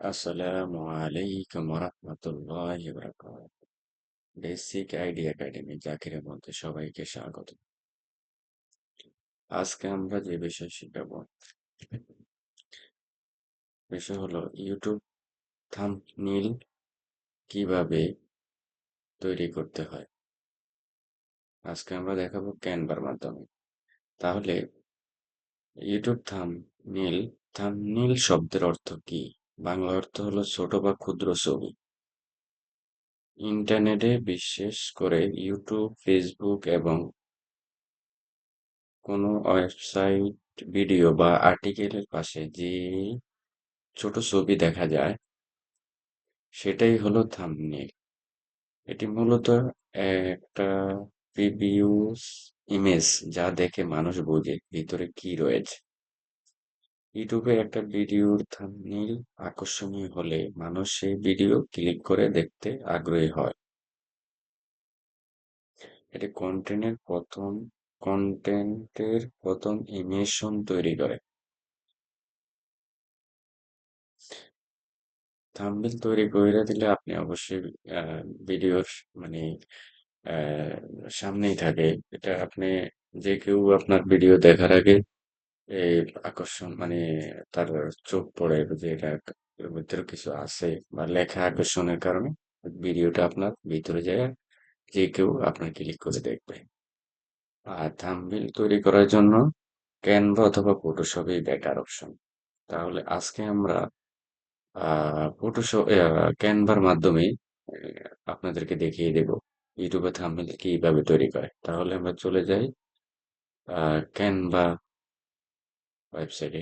আসসালামু আলাইকুম রহমতুল্লাহ basic idea academy জাকিরের মধ্যে সবাইকে স্বাগত। আজকে আমরা যে বিষয় শিখাবো, বিষয় হলো ইউটিউব থাম্বনেইল কীভাবে তৈরি করতে হয়। আজকে আমরা দেখাবো ক্যানভার মাধ্যমে। তাহলে ইউটিউব থাম্বনেইল থাম্বনেইল শব্দের অর্থ কি? বাংলা অর্থ হলো ছোট বা ক্ষুদ্র ছবি। ইন্টারনেটে বিশেষ করে ইউটিউব, ফেসবুক এবং কোনো ওয়েবসাইট, ভিডিও বা আর্টিকেলের পাশে যে ছোট ছবি দেখা যায়, সেটাই হলো থাম্বনেইল এটি মূলত একটা প্রিভিউস ইমেজ যা দেখে মানুষ বোঝে ভিতরে কি রয়েছে। ইউটিউবে একটা ভিডিওর থাম্বনেইল আকর্ষণীয় হলে মানুষ সেই ভিডিও ক্লিক করে দেখতে আগ্রহী হয়। এটি কন্টেন্টের প্রথম কন্টেন্টের প্রথম ইমেশন তৈরি করে। থাম্বনেল তৈরি করে দিলে আপনি অবশ্যই ভিডিওর মানে সামনেই থাকে। এটা আপনি যে কেউ আপনার ভিডিও দেখার আগে এই আকর্ষণ মানে তার চোখ পড়ে যে এটা এর ভিতরে কিছু আছে বা লেখা আকর্ষণের কারণে ভিডিওটা আপনার ভিতরে যায় যে কেউ আপনার ক্লিক করে দেখবে। আর থাম্বনেল তৈরি করার জন্য ক্যানভা অথবা ফটোশপই বেটার অপশন তাহলে আজকে আমরা ফটোশপ ক্যানভার মাধ্যমে আপনাদেরকে দেখিয়ে দেব ইউটিউবে থাম্বনেল কীভাবে তৈরি করে। তাহলে আমরা চলে যাই ক্যানভা ওয়েবসাইটে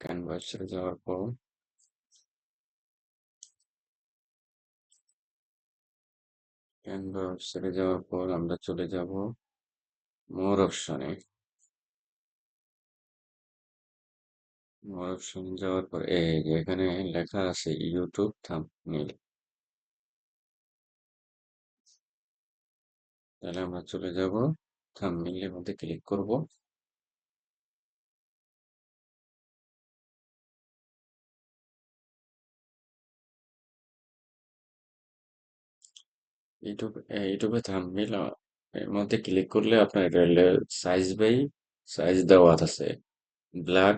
ক্যানভা ওয়েবসাইটে যাওয়ার পর ক্যানভা ওয়েবসাইটে যাওয়ার পর আমরা চলে যাব মোর অপশনে। মোর অপশনে যাওয়ার পর, এই যে এখানে লেখা আছে ইউটিউব থাম্বনেল তাহলে আমরা চলে যাব থাম্বনেলের মধ্যে ক্লিক করব। ইউটিউব ইউটিউবে থাম্বনেল এর মধ্যে ক্লিক করলে আপনার সাইজ বাই সাইজ দেওয়া আছে। ব্ল্যাক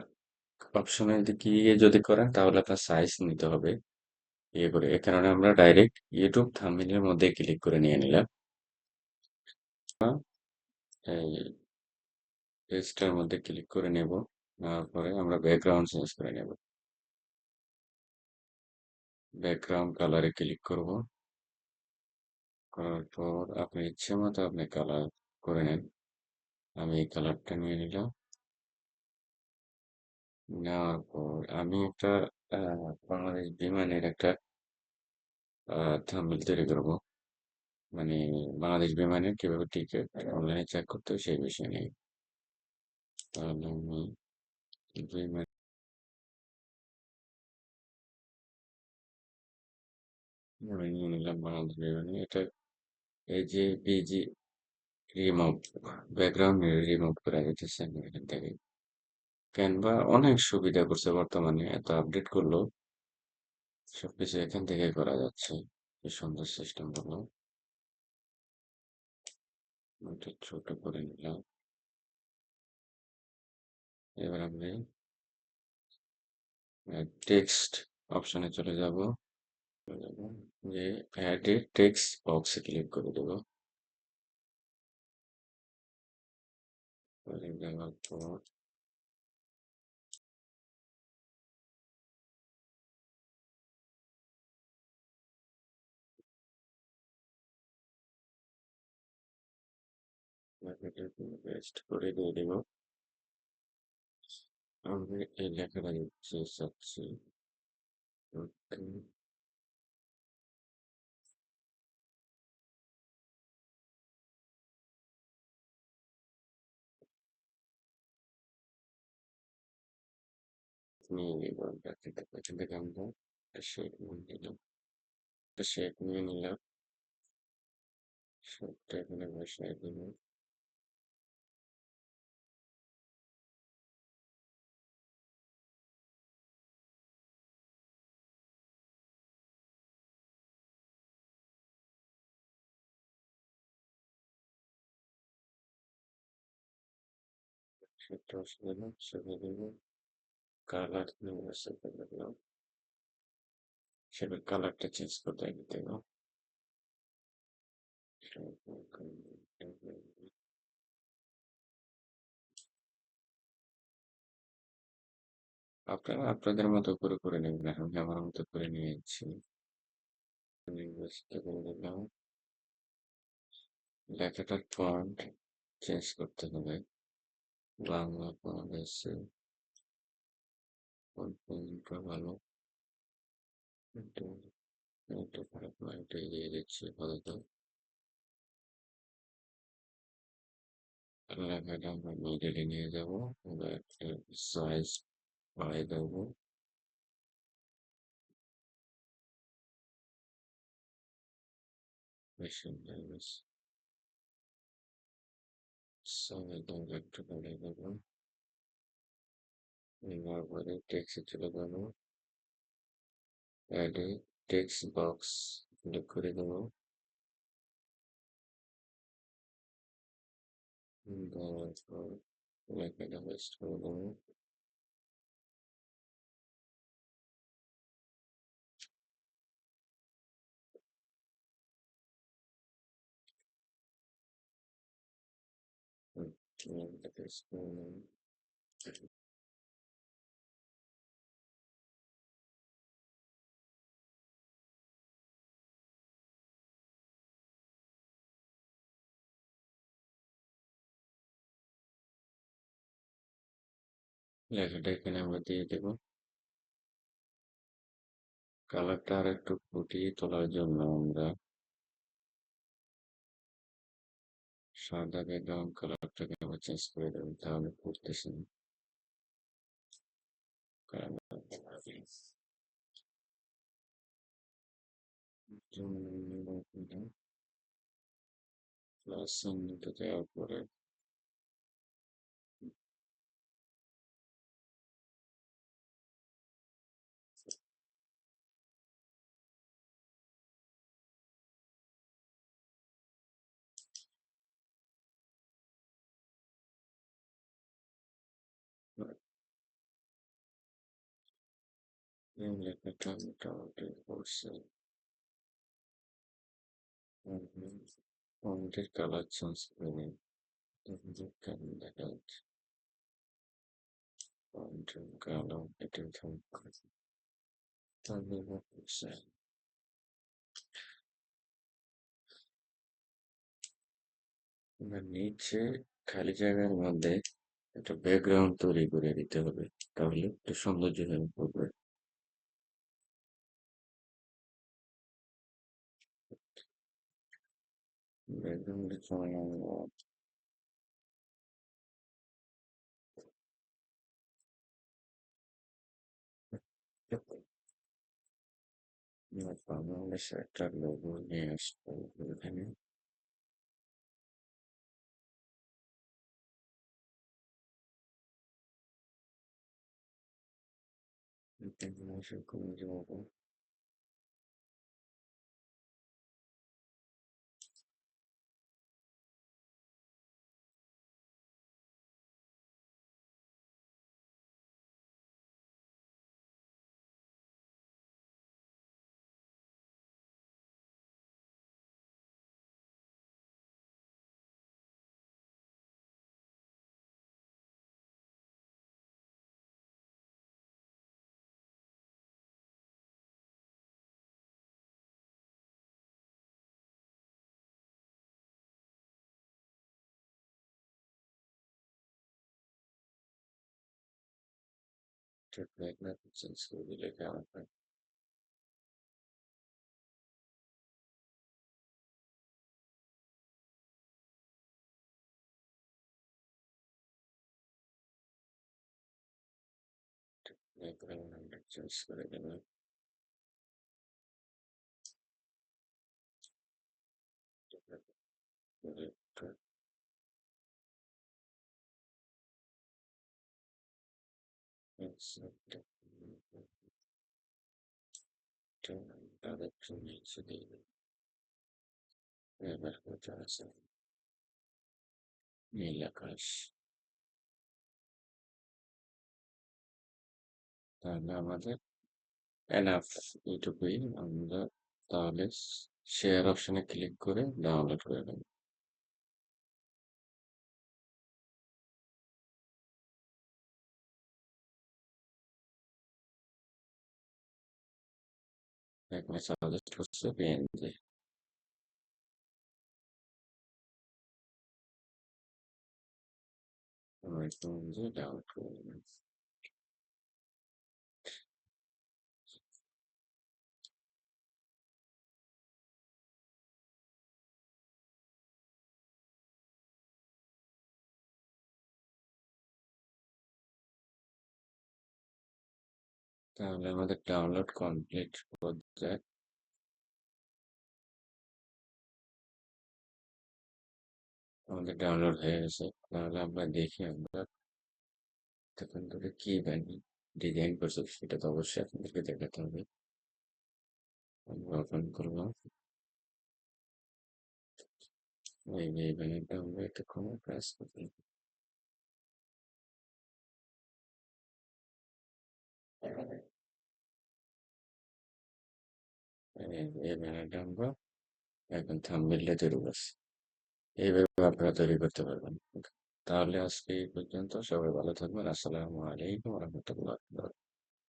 অপশনে গিয়ে যদি করেন, তাহলে আপনার সাইজ নিতে হবে। ইয়ে করে, এ কারণে আমরা ডাইরেক্ট ইউটিউব থাম্বনেলের মধ্যে ক্লিক করে নিয়ে নিলাম। এই পেজটার মধ্যে ক্লিক করে নেব, নেওয়ার পরে আমরা ব্যাকগ্রাউন্ড চেঞ্জ করে নেব। ব্যাকগ্রাউন্ড কালারে ক্লিক করব। করার পর আপনি ইচ্ছে মতো আপনি কালার করে নেন। আমি এই কালারটা নিয়ে নিলাম। নেওয়ার পর আমি একটা বাংলাদেশ বিমানের একটা থাম্বনেল তৈরি করব। মানে বাংলাদেশ বিমানের কীভাবে টিকিট অনলাইনে চেক করতে সেই বিষয় নিয়ে। তাহলে আমি বিমান নিলাম বাংলাদেশ বিমানে। এটা এই যে পিজি রিমুভ ব্যাকগ্রাউন্ড রিমুভ করা যেতেছে এখান থেকে। ক্যানভা অনেক সুবিধা করছে বর্তমানে, এত আপডেট করল। সবকিছু এখান থেকে করা যাচ্ছে কি সুন্দর সিস্টেম হলো ছোট করে নিলাম। এবার আমি টেক্সট অপশনে চলে যাব। যে অ্যাড এ টেক্সট বক্সে ক্লিক করে দেব করে দেওয়ার পর পেস্ট করে দিয়ে দেব আমি এই লেখাটা দিচ্ছি new one back in the button the number the shape window the shape window shape type in the shape window Shut down, shut down, shut down. সেটা দিলাম সেটার কালারটা চেঞ্জ করতে দেব আপনারা আপনাদের মতো করে করে নেবেন আমি আমার মতো করে নিয়েছি। নির্বাচিত করে দিলাম লেখাটার ফন্ট চেঞ্জ করতে হবে। Bangla font Following Carvalho, Antonio applied to the election although Alabama voted in favor but emphasized by the vote. Mission Davis. So I don't get to the level removable text ఇచ్చుడుగాను add text box click ಕೊಡಿದನು a ಕೊಡಿದನು Thank you. লেখাটা এখানে আমরা দিয়ে দেবো। কালারটা আর একটু ফুটিয়ে তোলার জন্য আমরা সাদা ব্যাকগ্রাউন্ড কালারটাকে আবার চেঞ্জ করে দেবো, তাহলে পড়তেছে না। প্লাস চিহ্নটা দেওয়ার পরে লেখাটা মোটামুটি করছে ফন্টের কালার চেঞ্জ করে নিন কেমন দেখা যাচ্ছে কালার তাহলে করছে নিচে খালি জায়গার মধ্যে একটা ব্যাকগ্রাউন্ড তৈরি করে দিতে হবে তাহলে একটু সৌন্দর্য হয়ে পড়বে ব্যাকগ্রাউন্ডে চলে বাংলাদেশে একটা লোগো নিয়ে আসব এখানে International Community Mobile active magnetism slowly development background and just share अपशने click कर डाउनलोड कर देंगे like myself this to CPNG. Right, so the outcomes. তাহলে আমাদের ডাউনলোড কমপ্লিট পর্যায়ে আমাদের ডাউনলোড হয়ে গেছে, তাহলে আমরা দেখি আমরা তখন ধরে কি বানিয়ে ডিজাইন করছি সেটা তো অবশ্যই আপনাদেরকে দেখাতে হবে। আমরা ওপেন করলাম এই যে আমরা একটা কোনো প্রেস করলাম এই ব্যানারটা আমরা এখন থাম্বনেলটা তৈরি করছি। এইভাবে আপনারা তৈরি করতে পারবেন। তাহলে আজকে এই পর্যন্ত সবাই ভালো থাকবেন। আসসালামু আলাইকুম রহমতুল্লাহ